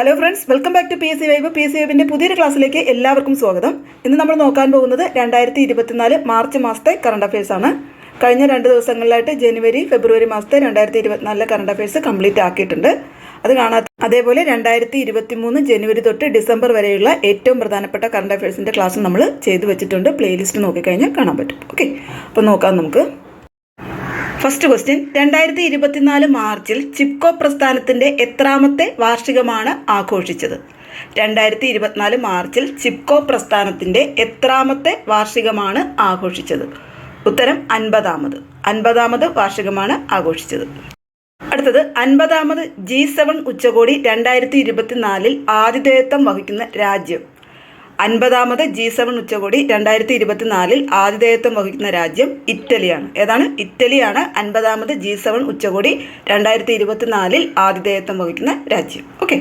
Hello friends welcome back to P S C vibe P S C വൈബിന്റെ പുതിയൊരു ക്ലാസ്സിലേക്ക് എല്ലാവർക്കും സ്വാഗതം. ഇന്ന് നമ്മൾ നോക്കാൻ പോകുന്നത് രണ്ടായിരത്തി ഇരുപത്തിനാല് മാർച്ച് മാസത്തെ കറണ്ട് അഫയേഴ്സ് ആണ്. കഴിഞ്ഞ രണ്ട് ദിവസങ്ങളിലായിട്ട് ജനുവരി ഫെബ്രുവരി മാസത്തെ രണ്ടായിരത്തി ഇരുപത്തിനാലിലെ കറണ്ട് അഫയേഴ്സ് കംപ്ലീറ്റ് ആക്കിയിട്ടുണ്ട്. അത് കാണാത്ത അതേപോലെ രണ്ടായിരത്തി ഇരുപത്തി മൂന്ന് ജനുവരി തൊട്ട് ഡിസംബർ വരെയുള്ള ഏറ്റവും പ്രധാനപ്പെട്ട കറണ്ട് അഫയേഴ്സിന്റെ ക്ലാസ് നമ്മൾ ചെയ്തു വെച്ചിട്ടുണ്ട്. പ്ലേലിസ്റ്റ് നോക്കിക്കഴിഞ്ഞാൽ കാണാൻ പറ്റും. ഓക്കെ അപ്പോൾ നോക്കാം നമുക്ക്. ഫസ്റ്റ് ക്വസ്റ്റ്യൻ രണ്ടായിരത്തി ഇരുപത്തിനാല് മാർച്ചിൽ ചിപ്കോ പ്രസ്ഥാനത്തിന്റെ എത്രാമത്തെ വാർഷികമാണ് ആഘോഷിച്ചത്? രണ്ടായിരത്തി ഇരുപത്തിനാല് മാർച്ചിൽ ചിപ്കോ പ്രസ്ഥാനത്തിന്റെ എത്രാമത്തെ വാർഷികമാണ് ആഘോഷിച്ചത്? ഉത്തരം അൻപതാമത്. അൻപതാമത് വാർഷികമാണ് ആഘോഷിച്ചത്. അടുത്തത് അൻപതാമത് ജി സെവൻ ഉച്ചകോടി രണ്ടായിരത്തി ഇരുപത്തിനാലിൽ ആതിഥേയത്വം വഹിക്കുന്ന രാജ്യം അൻപതാമത് ജി സെവൻ ഉച്ചകോടി രണ്ടായിരത്തി ഇരുപത്തിനാലിൽ ആതിഥേയത്വം വഹിക്കുന്ന രാജ്യം ഇറ്റലിയാണ്. ഏതാണ്? ഇറ്റലിയാണ് അൻപതാമത് ജി സെവൻ ഉച്ചകോടി രണ്ടായിരത്തി ഇരുപത്തിനാലിൽ ആതിഥേയത്വം വഹിക്കുന്ന രാജ്യം. ഓക്കെ.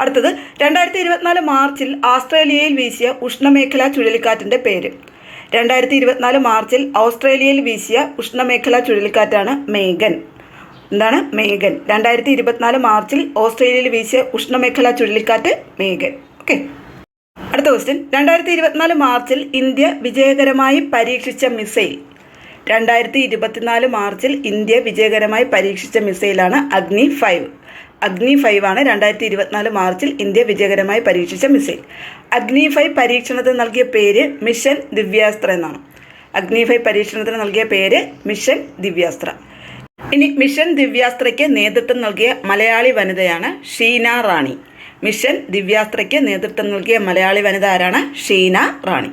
അടുത്തത് രണ്ടായിരത്തി ഇരുപത്തിനാല് മാർച്ചിൽ ആസ്ട്രേലിയയിൽ വീശിയ ഉഷ്ണമേഖലാ ചുഴലിക്കാറ്റിന്റെ പേര്. രണ്ടായിരത്തി ഇരുപത്തിനാല് മാർച്ചിൽ ഓസ്ട്രേലിയയിൽ വീശിയ ഉഷ്ണമേഖലാ ചുഴലിക്കാറ്റാണ് മേഗൻ. എന്താണ്? മേഗൻ. രണ്ടായിരത്തി ഇരുപത്തിനാല് മാർച്ചിൽ ഓസ്ട്രേലിയയിൽ വീശിയ ഉഷ്ണമേഖലാ ചുഴലിക്കാറ്റ് മേഗൻ. ഓക്കെ. അടുത്ത ക്വസ്റ്റ്യൻ രണ്ടായിരത്തി ഇരുപത്തിനാല് മാർച്ചിൽ ഇന്ത്യ വിജയകരമായി പരീക്ഷിച്ച മിസൈൽ രണ്ടായിരത്തി ഇരുപത്തിനാല് മാർച്ചിൽ ഇന്ത്യ വിജയകരമായി പരീക്ഷിച്ച മിസൈലാണ് അഗ്നി ഫൈവ് അഗ്നി ഫൈവ് ആണ് രണ്ടായിരത്തി ഇരുപത്തിനാല് മാർച്ചിൽ ഇന്ത്യ വിജയകരമായി പരീക്ഷിച്ച മിസൈൽ അഗ്നി ഫൈവ് പരീക്ഷണത്തിന് നൽകിയ പേര് മിഷൻ ദിവ്യാസ്ത്ര എന്നാണ്. അഗ്നി ഫൈവ് പരീക്ഷണത്തിന് നൽകിയ പേര് മിഷൻ ദിവ്യാസ്ത്ര. ഇനി മിഷൻ ദിവ്യാസ്ത്രയ്ക്ക് നേതൃത്വം നൽകിയ മലയാളി വനിതയാണ് ഷീന റാണി. മിഷൻ ദിവ്യാസ്ത്രയ്ക്ക് നേതൃത്വം നൽകിയ മലയാളി വനിത ആരാണ് ഷീന റാണി.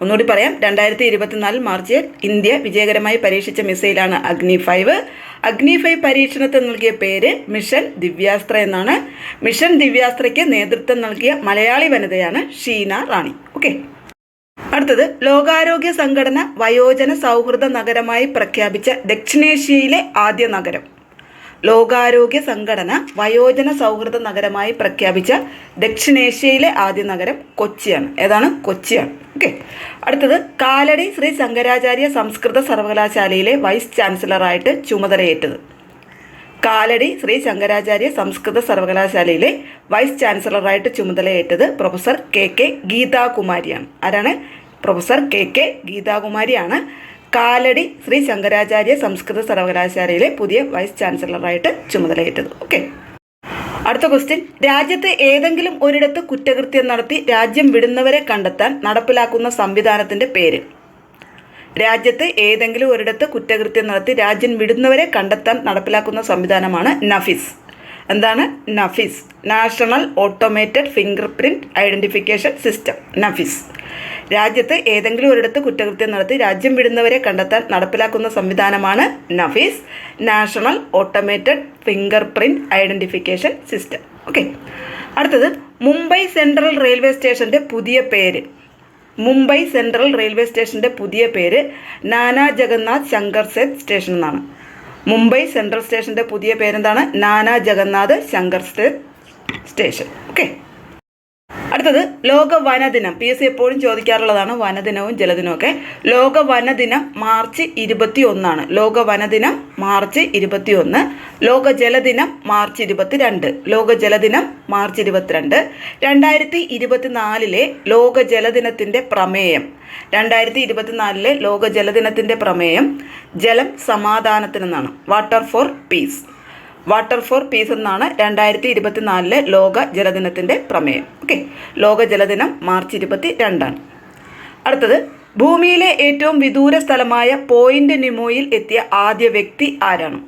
ഒന്നുകൂടി പറയാം രണ്ടായിരത്തി ഇരുപത്തിനാല് മാർച്ചിൽ ഇന്ത്യ വിജയകരമായി പരീക്ഷിച്ച മിസൈലാണ് അഗ്നി ഫൈവ്. അഗ്നി ഫൈവ് പരീക്ഷണത്തിന് നൽകിയ പേര് മിഷൻ ദിവ്യാസ്ത്ര എന്നാണ്. മിഷൻ ദിവ്യാസ്ത്രയ്ക്ക് നേതൃത്വം നൽകിയ മലയാളി വനിതയാണ് ഷീന റാണി. ഓക്കെ. അടുത്തത് ലോകാരോഗ്യ സംഘടന വയോജന സൗഹൃദ നഗരമായി പ്രഖ്യാപിച്ച ദക്ഷിണേഷ്യയിലെ ആദ്യ നഗരം. ലോകാരോഗ്യ സംഘടന വയോജന സൗഹൃദ നഗരമായി പ്രഖ്യാപിച്ച ദക്ഷിണേഷ്യയിലെ ആദ്യ നഗരം കൊച്ചിയാണ്. ഏതാണ്? കൊച്ചിയാണ്. ഓക്കെ അടുത്തത് കാലടി ശ്രീ ശങ്കരാചാര്യ സംസ്കൃത സർവകലാശാലയിലെ വൈസ് ചാൻസലറായിട്ട് ചുമതലയേറ്റത്. കാലടി ശ്രീ ശങ്കരാചാര്യ സംസ്കൃത സർവകലാശാലയിലെ വൈസ് ചാൻസലറായിട്ട് ചുമതലയേറ്റത് പ്രൊഫസർ കെ കെ ഗീതാകുമാരിയാണ്. ആരാണ്? പ്രൊഫസർ കെ കെ ഗീതാകുമാരിയാണ്. കാലടി ശ്രീ ശങ്കരാചാര്യ സംസ്കൃത സർവകലാശാലയിലെ പുതിയ വൈസ് ചാൻസലറായിട്ട് ചുമതലയേറ്റത്. ഓക്കെ അടുത്ത ക്വസ്റ്റ്യൻ രാജ്യത്ത് ഏതെങ്കിലും ഒരിടത്ത് കുറ്റകൃത്യം നടത്തി രാജ്യം വിടുന്നവരെ കണ്ടെത്താൻ നടപ്പിലാക്കുന്ന സംവിധാനത്തിന്റെ പേര്. രാജ്യത്ത് ഏതെങ്കിലും ഒരിടത്ത് കുറ്റകൃത്യം നടത്തി രാജ്യം വിടുന്നവരെ കണ്ടെത്താൻ നടപ്പിലാക്കുന്ന സംവിധാനമാണ് നഫീസ്. എന്താണ് NAFIS? National automated fingerprint identification system. NAFIS. രാജ്യത്ത് ഏതെങ്കിലും ഒരിടത്ത് കുറ്റകൃത്യം നടത്തി രാജ്യം വിടുന്നവരെ കണ്ടെത്താൻ നടപ്പിലാക്കുന്ന സംവിധാനമാണ് NAFIS. National automated fingerprint identification system. Okay. അടുത്തത് മുംബൈ സെൻട്രൽ റെയിൽവേ സ്റ്റേഷന്റെ പുതിയ പേര്. മുംബൈ സെൻട്രൽ റെയിൽവേ സ്റ്റേഷന്റെ പുതിയ പേര് നാനാ ജഗന്നാഥ് ശങ്കർ സെത് സ്റ്റേഷൻ എന്നാണ്. മുംബൈ സെൻട്രൽ സ്റ്റേഷന്റെ പുതിയ പേരെന്താണ്? നാനാ ജഗന്നാഥ് ശങ്കർ സെത് സ്റ്റേഷൻ. ഓക്കെ. അടുത്തത് ലോക വനദിനം. പി എസ് സി എപ്പോഴും ചോദിക്കാറുള്ളതാണ് വനദിനവും ജലദിനവും ഒക്കെ ലോക വനദിനം മാർച്ച് ഇരുപത്തി ഒന്നാണ് ലോക വനദിനം മാർച്ച് ഇരുപത്തി ഒന്ന് ലോക ജലദിനം മാർച്ച് ഇരുപത്തിരണ്ട്. ലോക ജലദിനം മാർച്ച് ഇരുപത്തിരണ്ട്. രണ്ടായിരത്തി ഇരുപത്തിനാലിലെ ലോക ജലദിനത്തിന്റെ പ്രമേയം. രണ്ടായിരത്തി ഇരുപത്തിനാലിലെ ലോക ജലദിനത്തിന്റെ പ്രമേയം ജലം സമാധാനത്തിനെന്നാണ്. Water for peace. Water for peace എന്നാണ് രണ്ടായിരത്തി ഇരുപത്തിനാലിലെ ലോക ജലദിനത്തിന്റെ പ്രമേയം. ഓക്കെ? ലോക ജലദിനം മാർച്ച് ഇരുപത്തി രണ്ടാണ് അടുത്തത് ഭൂമിയിലെ ഏറ്റവും വിദൂര സ്ഥലമായ പോയിന്റ് നിമോയിൽ എത്തിയ ആദ്യ വ്യക്തി ആരാണ്?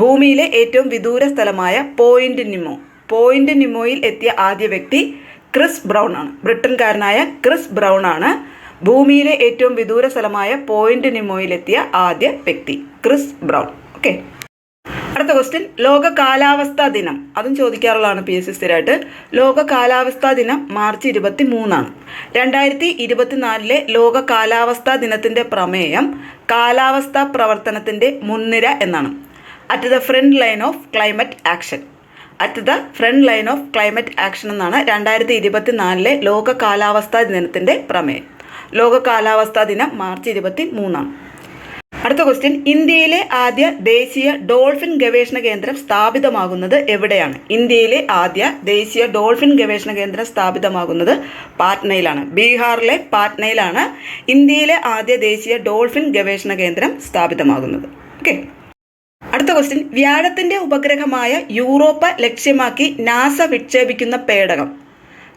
ഭൂമിയിലെ ഏറ്റവും വിദൂര സ്ഥലമായ പോയിന്റ് നിമോ. പോയിന്റ് നിമോയിൽ എത്തിയ ആദ്യ വ്യക്തി ക്രിസ് ബ്രൗൺ ആണ്. ബ്രിട്ടൻകാരനായ ക്രിസ് ബ്രൗൺ ആണ് ഭൂമിയിലെ ഏറ്റവും വിദൂര സ്ഥലമായ പോയിന്റ് നിമോയിലെത്തിയ ആദ്യ വ്യക്തി ക്രിസ് ബ്രൗൺ. ഓക്കെ? അടുത്ത ക്വസ്റ്റ്യൻ ലോക കാലാവസ്ഥാ ദിനം. അതും ചോദിക്കാറുള്ളതാണ് പി എസ് സി സ്ഥിരമായിട്ട് ലോക കാലാവസ്ഥാ ദിനം മാർച്ച് ഇരുപത്തി മൂന്നാണ് രണ്ടായിരത്തി ഇരുപത്തിനാലിലെ ലോക കാലാവസ്ഥാ ദിനത്തിന്റെ പ്രമേയം കാലാവസ്ഥാ പ്രവർത്തനത്തിന്റെ മുൻനിര എന്നാണ്. At the front line of climate action. At the front line of climate action എന്നാണ് രണ്ടായിരത്തി ഇരുപത്തിനാലിലെ ലോക കാലാവസ്ഥാ ദിനത്തിന്റെ പ്രമേയം. ലോക കാലാവസ്ഥാ ദിനം മാർച്ച് ഇരുപത്തി മൂന്നാണ് അടുത്ത ക്വസ്റ്റ്യൻ ഇന്ത്യയിലെ ആദ്യ ദേശീയ ഡോൾഫിൻ ഗവേഷണ കേന്ദ്രം സ്ഥാപിതമാകുന്നത് എവിടെയാണ്? ഇന്ത്യയിലെ ആദ്യ ദേശീയ ഡോൾഫിൻ ഗവേഷണ കേന്ദ്രം സ്ഥാപിതമാകുന്നത് പാറ്റ്നയിലാണ് ബീഹാറിലെ പാറ്റ്നയിലാണ് ഇന്ത്യയിലെ ആദ്യ ദേശീയ ഡോൾഫിൻ ഗവേഷണ കേന്ദ്രം സ്ഥാപിതമാകുന്നത്. ഓക്കെ അടുത്ത ക്വസ്റ്റ്യൻ വ്യാഴത്തിന്റെ ഉപഗ്രഹമായ യൂറോപ്പ ലക്ഷ്യമാക്കി നാസ വിക്ഷേപിക്കുന്ന പേടകം.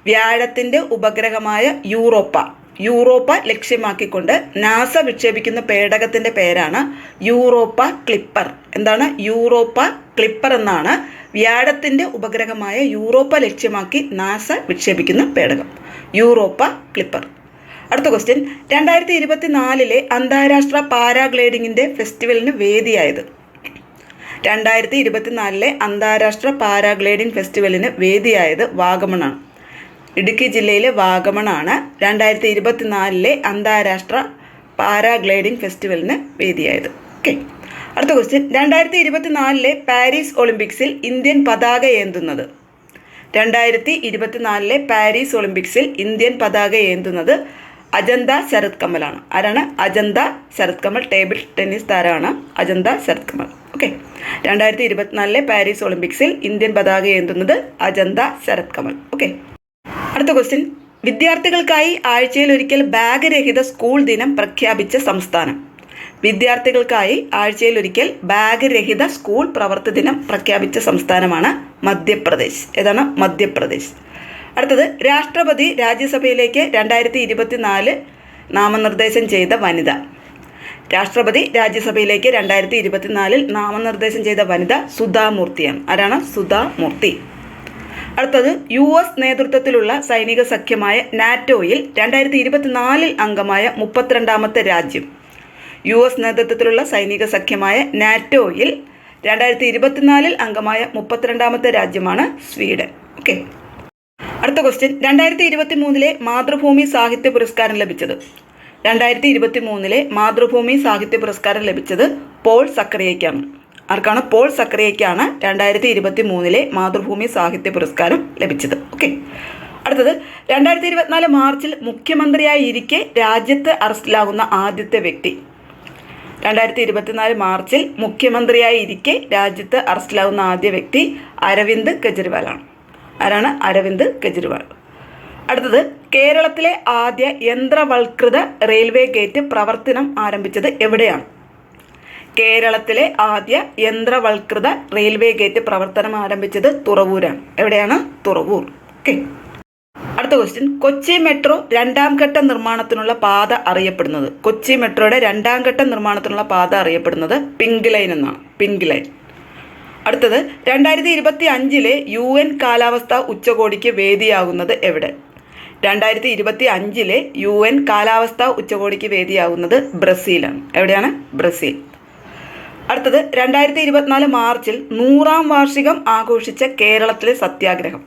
വ്യാഴത്തിന്റെ ഉപഗ്രഹമായ യൂറോപ്പ. യൂറോപ്പ ലക്ഷ്യമാക്കിക്കൊണ്ട് നാസ വിക്ഷേപിക്കുന്ന പേടകത്തിന്റെ പേരാണ് യൂറോപ്പ ക്ലിപ്പർ. എന്താണ്? യൂറോപ്പ ക്ലിപ്പർ എന്നാണ് വ്യാഴത്തിന്റെ ഉപഗ്രഹമായ യൂറോപ്പ ലക്ഷ്യമാക്കി നാസ വിക്ഷേപിക്കുന്ന പേടകം. Europa Clipper. അടുത്ത ക്വസ്റ്റ്യൻ രണ്ടായിരത്തി ഇരുപത്തിനാലിലെ അന്താരാഷ്ട്ര പാരാഗ്ലൈഡിങ്ങിന്റെ ഫെസ്റ്റിവലിന് വേദിയായത്. രണ്ടായിരത്തി ഇരുപത്തിനാലിലെ അന്താരാഷ്ട്ര പാരാഗ്ലൈഡിംഗ് ഫെസ്റ്റിവലിന് വേദിയായത് വാഗമണാണ്. ഇടുക്കി ജില്ലയിലെ വാഗമണാണ്. രണ്ടായിരത്തി ഇരുപത്തിനാലിലെ അന്താരാഷ്ട്ര പാരാഗ്ലൈഡിംഗ് ഫെസ്റ്റിവലിന് വേദിയായത്. ഓക്കെ. അടുത്ത ക്വസ്റ്റ്യൻ രണ്ടായിരത്തി ഇരുപത്തിനാലിലെ പാരീസ് ഒളിമ്പിക്സിൽ ഇന്ത്യൻ പതാക ഏന്തുന്നത്? രണ്ടായിരത്തി ഇരുപത്തിനാലിലെ പാരീസ് ഒളിമ്പിക്സിൽ ഇന്ത്യൻ പതാക ഏന്തുന്നത് അജന്ത ശരത് കമലാണ്. ആരാണ്? അജന്ത ശരത് കമൽ. ടേബിൾ ടെന്നീസ് താരമാണ് അജന്ത ശരത് കമൽ. ഓക്കെ. രണ്ടായിരത്തി ഇരുപത്തിനാലിലെ പാരീസ് ഒളിമ്പിക്സിൽ ഇന്ത്യൻ പതാക ഏന്തുന്നത് അജന്ത ശരത് കമൽ. ഓക്കെ. അടുത്ത ക്വസ്റ്റ്യൻ വിദ്യാർത്ഥികൾക്കായി ആഴ്ചയിൽ ഒരിക്കൽ ബാഗ് രഹിത സ്കൂൾ ദിനം പ്രഖ്യാപിച്ച സംസ്ഥാനം. വിദ്യാർത്ഥികൾക്കായി ആഴ്ചയിൽ ഒരിക്കൽ ബാഗ് രഹിത സ്കൂൾ പ്രവർത്തി ദിനം പ്രഖ്യാപിച്ച സംസ്ഥാനമാണ് മധ്യപ്രദേശ്. ഏതാണ്? മധ്യപ്രദേശ്. അടുത്തത് രാഷ്ട്രപതി രാജ്യസഭയിലേക്ക് രണ്ടായിരത്തി ഇരുപത്തിനാല് നാമനിർദ്ദേശം ചെയ്ത വനിത. രാഷ്ട്രപതി രാജ്യസഭയിലേക്ക് രണ്ടായിരത്തി ഇരുപത്തിനാലിൽ നാമനിർദ്ദേശം ചെയ്ത വനിത സുധാമൂർത്തിയാണ്. ആരാണ്? സുധാമൂർത്തി. അടുത്തത് യു എസ് നേതൃത്വത്തിലുള്ള സൈനിക സഖ്യമായ നാറ്റോയിൽ രണ്ടായിരത്തി ഇരുപത്തിനാലിൽ അംഗമായ മുപ്പത്തിരണ്ടാമത്തെ രാജ്യം. യു എസ് നേതൃത്വത്തിലുള്ള സൈനിക സഖ്യമായ നാറ്റോയിൽ രണ്ടായിരത്തി ഇരുപത്തിനാലിൽ അംഗമായ മുപ്പത്തിരണ്ടാമത്തെ രാജ്യമാണ് സ്വീഡൻ. ഓക്കെ. അടുത്ത ക്വസ്റ്റ്യൻ രണ്ടായിരത്തി ഇരുപത്തി മൂന്നിലെ മാതൃഭൂമി സാഹിത്യ പുരസ്കാരം ലഭിച്ചത്. രണ്ടായിരത്തി ഇരുപത്തി മൂന്നിലെ മാതൃഭൂമി സാഹിത്യ പുരസ്കാരം ലഭിച്ചത് പോൾ സക്കറിയയ്ക്കാണ്. ആർക്കാണ് പോൾ സക്കറിയയ്ക്കാണ് രണ്ടായിരത്തി ഇരുപത്തി മൂന്നിലെ മാതൃഭൂമി സാഹിത്യ പുരസ്കാരം ലഭിച്ചത്. ഓക്കെ അടുത്തത് രണ്ടായിരത്തി ഇരുപത്തിനാല് മാർച്ചിൽ മുഖ്യമന്ത്രിയായി ഇരിക്കെ രാജ്യത്ത് അറസ്റ്റിലാകുന്ന ആദ്യത്തെ വ്യക്തി. രണ്ടായിരത്തി ഇരുപത്തിനാല് മാർച്ചിൽ മുഖ്യമന്ത്രിയായി ഇരിക്കെ രാജ്യത്ത് അറസ്റ്റിലാകുന്ന ആദ്യ വ്യക്തി അരവിന്ദ് കെജ്രിവാളാണ് ആരാണ്? അരവിന്ദ് കെജ്രിവാൾ. അടുത്തത് കേരളത്തിലെ ആദ്യ യന്ത്രവൽകൃത റെയിൽവേ ഗേറ്റ് പ്രവർത്തനം ആരംഭിച്ചത് എവിടെയാണ്? കേരളത്തിലെ ആദ്യ യന്ത്രവൽകൃത റെയിൽവേ ഗേറ്റ് പ്രവർത്തനം ആരംഭിച്ചത് തുറവൂരാണ്. എവിടെയാണ്? തുറവൂർ. ഓക്കെ. അടുത്ത ക്വസ്റ്റ്യൻ കൊച്ചി മെട്രോ രണ്ടാം ഘട്ട നിർമ്മാണത്തിനുള്ള പാത അറിയപ്പെടുന്നത്. കൊച്ചി മെട്രോയുടെ രണ്ടാം ഘട്ട നിർമ്മാണത്തിനുള്ള പാത അറിയപ്പെടുന്നത് പിങ്ക് ലൈൻ എന്നാണ്. Pink line. അടുത്തത്. രണ്ടായിരത്തി ഇരുപത്തി അഞ്ചിലെ യു എൻ കാലാവസ്ഥ ഉച്ചകോടിക്ക് വേദിയാകുന്നത് എവിടെ? രണ്ടായിരത്തി ഇരുപത്തി അഞ്ചിലെ യു എൻ കാലാവസ്ഥ ഉച്ചകോടിക്ക് വേദിയാകുന്നത് ബ്രസീലാണ്. എവിടെയാണ്? ബ്രസീൽ. അടുത്തത് രണ്ടായിരത്തി ഇരുപത്തിനാല് മാർച്ചിൽ നൂറാം വാർഷികം ആഘോഷിച്ച കേരളത്തിലെ സത്യാഗ്രഹം.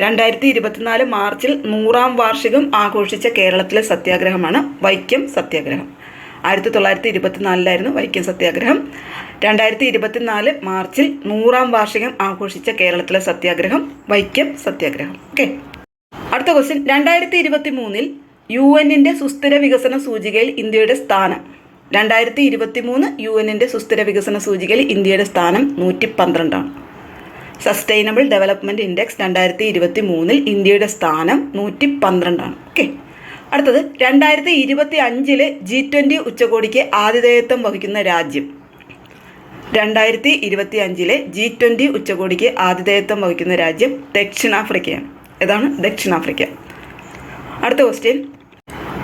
രണ്ടായിരത്തി ഇരുപത്തിനാല് മാർച്ചിൽ നൂറാം വാർഷികം ആഘോഷിച്ച കേരളത്തിലെ സത്യാഗ്രഹമാണ് വൈക്കം സത്യാഗ്രഹം. ആയിരത്തി തൊള്ളായിരത്തി ഇരുപത്തിനാലിലായിരുന്നു വൈക്കം സത്യാഗ്രഹം. രണ്ടായിരത്തി ഇരുപത്തിനാല് മാർച്ചിൽ നൂറാം വാർഷികം ആഘോഷിച്ച കേരളത്തിലെ സത്യാഗ്രഹം വൈക്കം സത്യാഗ്രഹം. ഓക്കെ. അടുത്ത ക്വസ്റ്റ്യൻ രണ്ടായിരത്തി ഇരുപത്തി മൂന്നിൽ യു എന്നിന്റെ സുസ്ഥിര വികസന സൂചികയിൽ ഇന്ത്യയുടെ സ്ഥാനം. രണ്ടായിരത്തി ഇരുപത്തി മൂന്ന് യു എന്നിന്റെ സുസ്ഥിര വികസന സൂചികയിൽ ഇന്ത്യയുടെ സ്ഥാനം നൂറ്റി പന്ത്രണ്ടാണ് സസ്റ്റൈനബിൾ ഡെവലപ്മെന്റ് ഇൻഡെക്സ് രണ്ടായിരത്തി ഇരുപത്തി മൂന്നിൽ ഇന്ത്യയുടെ സ്ഥാനം നൂറ്റി പന്ത്രണ്ടാണ് ഓക്കെ അടുത്തത് രണ്ടായിരത്തി ഇരുപത്തി അഞ്ചിലെ ജി ട്വന്റി ഉച്ചകോടിക്ക് ആതിഥേയത്വം വഹിക്കുന്ന രാജ്യം. രണ്ടായിരത്തി ഇരുപത്തി അഞ്ചിലെ ജി ട്വന്റി ഉച്ചകോടിക്ക് ആതിഥേയത്വം വഹിക്കുന്ന രാജ്യം ദക്ഷിണാഫ്രിക്കയാണ്. ഏതാണ്? ദക്ഷിണാഫ്രിക്ക. അടുത്ത ക്വസ്റ്റ്യൻ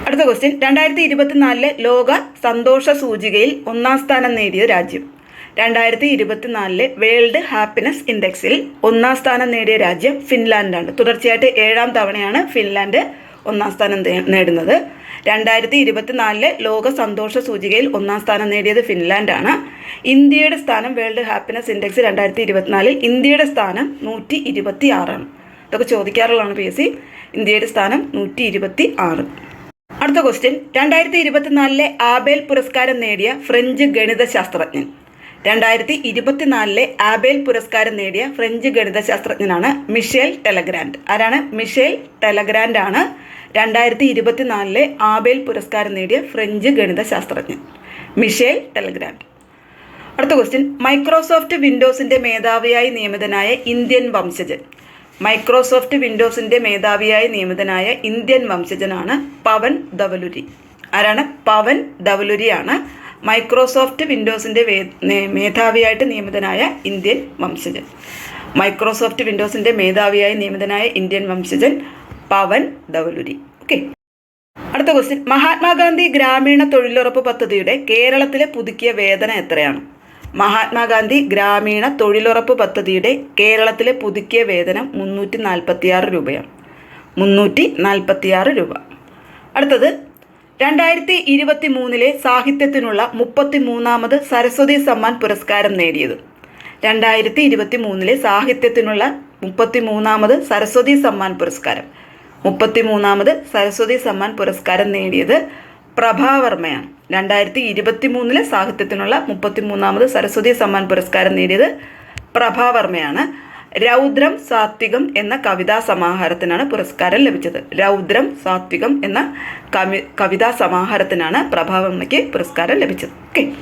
അടുത്ത ക്വസ്റ്റ്യൻ രണ്ടായിരത്തി ഇരുപത്തിനാലിലെ ലോക സന്തോഷ സൂചികയിൽ ഒന്നാം സ്ഥാനം നേടിയ രാജ്യം. രണ്ടായിരത്തി ഇരുപത്തിനാലിലെ വേൾഡ് ഹാപ്പിനെസ് ഇൻഡെക്സിൽ ഒന്നാം സ്ഥാനം നേടിയ രാജ്യം ഫിൻലാൻഡാണ്. തുടർച്ചയായിട്ട് ഏഴാം തവണയാണ് ഫിൻലാൻഡ് ഒന്നാം സ്ഥാനം നേടുന്നത്. രണ്ടായിരത്തി ഇരുപത്തിനാലിലെ ലോക സന്തോഷ സൂചികയിൽ ഒന്നാം സ്ഥാനം നേടിയത് ഫിൻലാൻഡാണ്. ഇന്ത്യയുടെ സ്ഥാനം വേൾഡ് ഹാപ്പിനെസ് ഇൻഡെക്സ് രണ്ടായിരത്തി ഇരുപത്തിനാലിൽ ഇന്ത്യയുടെ സ്ഥാനം നൂറ്റി ഇരുപത്തി ആറാണ് ഇതൊക്കെ ചോദിക്കാറുള്ളതാണ് പി എസ് സി. ഇന്ത്യയുടെ സ്ഥാനം നൂറ്റി ഇരുപത്തി ആറ് അടുത്ത ക്വസ്റ്റ്യൻ രണ്ടായിരത്തി ഇരുപത്തിനാലിലെ ആബേൽ പുരസ്കാരം നേടിയ ഫ്രഞ്ച് ഗണിത ശാസ്ത്രജ്ഞൻ രണ്ടായിരത്തി ഇരുപത്തിനാലിലെ ആബേൽ പുരസ്കാരം നേടിയ ഫ്രഞ്ച് ഗണിത ശാസ്ത്രജ്ഞനാണ് മിഷേൽ ടെലഗ്രാൻഡ് ആരാണ്? മിഷേൽ ടെലഗ്രാൻഡ് ആണ്. രണ്ടായിരത്തി ഇരുപത്തിനാലിലെ ആബേൽ പുരസ്കാരം നേടിയ ഫ്രഞ്ച് ഗണിത ശാസ്ത്രജ്ഞൻ മിഷേൽ ടെലഗ്രാൻഡ് അടുത്ത ക്വസ്റ്റ്യൻ മൈക്രോസോഫ്റ്റ് വിൻഡോസിന്റെ മേധാവിയായി നിയമിതനായ ഇന്ത്യൻ വംശജൻ. മൈക്രോസോഫ്റ്റ് വിൻഡോസിന്റെ മേധാവിയായി നിയമിതനായ ഇന്ത്യൻ വംശജനാണ് പവൻ ധവലുരി. ആരാണ്? പവൻ ധവലുരിയാണ് മൈക്രോസോഫ്റ്റ് വിൻഡോസിന്റെ മേധാവിയായിട്ട് നിയമിതനായ ഇന്ത്യൻ വംശജൻ. മൈക്രോസോഫ്റ്റ് വിൻഡോസിന്റെ മേധാവിയായി നിയമിതനായ ഇന്ത്യൻ വംശജൻ പവൻ ധവലുരി. ഓക്കെ. അടുത്ത ക്വസ്റ്റ്യൻ മഹാത്മാഗാന്ധി ഗ്രാമീണ തൊഴിലുറപ്പ് പദ്ധതിയുടെ കേരളത്തിലെ പുതുക്കിയ വേതനം എത്രയാണ്? മഹാത്മാഗാന്ധി ഗ്രാമീണ തൊഴിലുറപ്പ് പദ്ധതിയുടെ കേരളത്തിലെ പുതുക്കിയ വേതനം മുന്നൂറ്റി നാൽപ്പത്തിയാറ് രൂപയാണ്. മുന്നൂറ്റി നാൽപ്പത്തിയാറ് രൂപ. അടുത്തത് രണ്ടായിരത്തി ഇരുപത്തി മൂന്നിലെ സാഹിത്യത്തിനുള്ള മുപ്പത്തി മൂന്നാമത് സരസ്വതി സമ്മാൻ പുരസ്കാരം നേടിയത്. രണ്ടായിരത്തി ഇരുപത്തി മൂന്നിലെ സാഹിത്യത്തിനുള്ള മുപ്പത്തി മൂന്നാമത് സരസ്വതി സമ്മാൻ പുരസ്കാരം. മുപ്പത്തി മൂന്നാമത് സരസ്വതി സമ്മാൻ പുരസ്കാരം നേടിയത് പ്രഭാവർമ്മയാണ്. രണ്ടായിരത്തി ഇരുപത്തി മൂന്നിലെ സാഹിത്യത്തിനുള്ള മുപ്പത്തി മൂന്നാമത് സരസ്വതി സമ്മാൻ പുരസ്കാരം നേടിയത് പ്രഭാവർമ്മയാണ്. രൗദ്രം സാത്വികം എന്ന കവിതാ സമാഹാരത്തിനാണ് പുരസ്കാരം ലഭിച്ചത്. രൗദ്രം സാത്വികം എന്ന കവി കവിതാ സമാഹാരത്തിനാണ് പ്രഭാവർമ്മയ്ക്ക് പുരസ്കാരം ലഭിച്ചത്. ഓക്കെ.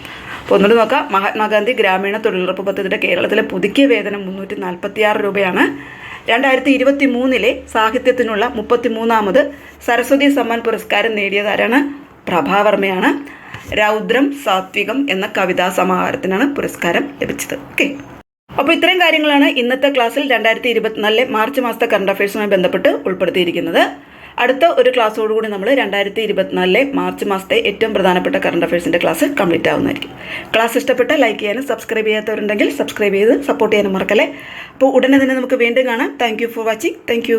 അപ്പോൾ ഒന്നുകൂടി നോക്കാം. മഹാത്മാഗാന്ധി ഗ്രാമീണ തൊഴിലുറപ്പ് പദ്ധതിയുടെ കേരളത്തിലെ പുതുക്കിയ വേതനം മുന്നൂറ്റി നാൽപ്പത്തിയാറ് രൂപയാണ്. രണ്ടായിരത്തി ഇരുപത്തി മൂന്നിലെ സാഹിത്യത്തിനുള്ള മുപ്പത്തി മൂന്നാമത് സരസ്വതി സമ്മാൻ പുരസ്കാരം നേടിയത് ആരാണ്? പ്രഭാവർമ്മയാണ്. രൗദ്രം സാത്വികം എന്ന കവിതാ സമാഹാരത്തിനാണ് പുരസ്കാരം ലഭിച്ചത്. ഓക്കെ അപ്പോൾ ഇത്രയും കാര്യങ്ങളാണ് ഇന്നത്തെ ക്ലാസ്സിൽ രണ്ടായിരത്തി ഇരുപത്തിനാലിലെ മാർച്ച് മാസത്തെ കറണ്ട് അഫയേഴ്സുമായി ബന്ധപ്പെട്ട് ഉൾപ്പെടുത്തിയിരിക്കുന്നത്. അടുത്ത ഒരു ക്ലാസ്സോടുകൂടി നമ്മൾ രണ്ടായിരത്തി ഇരുപത്തിനാലിലെ മാർച്ച് മാസത്തെ ഏറ്റവും പ്രധാനപ്പെട്ട കറണ്ട് അഫയേഴ്സിന്റെ ക്ലാസ് കംപ്ലീറ്റ് ആവുന്നതായിരിക്കും. ക്ലാസ് ഇഷ്ടപ്പെട്ട ലൈക്ക് ചെയ്യാനും സബ്സ്ക്രൈബ് ചെയ്യാത്തവരുണ്ടെങ്കിൽ സബ്സ്ക്രൈബ് ചെയ്ത് സപ്പോർട്ട് ചെയ്യാനും മറക്കല്ലേ. അപ്പോൾ ഉടനെ തന്നെ നമുക്ക് വീണ്ടും കാണാം. Thank for watching thank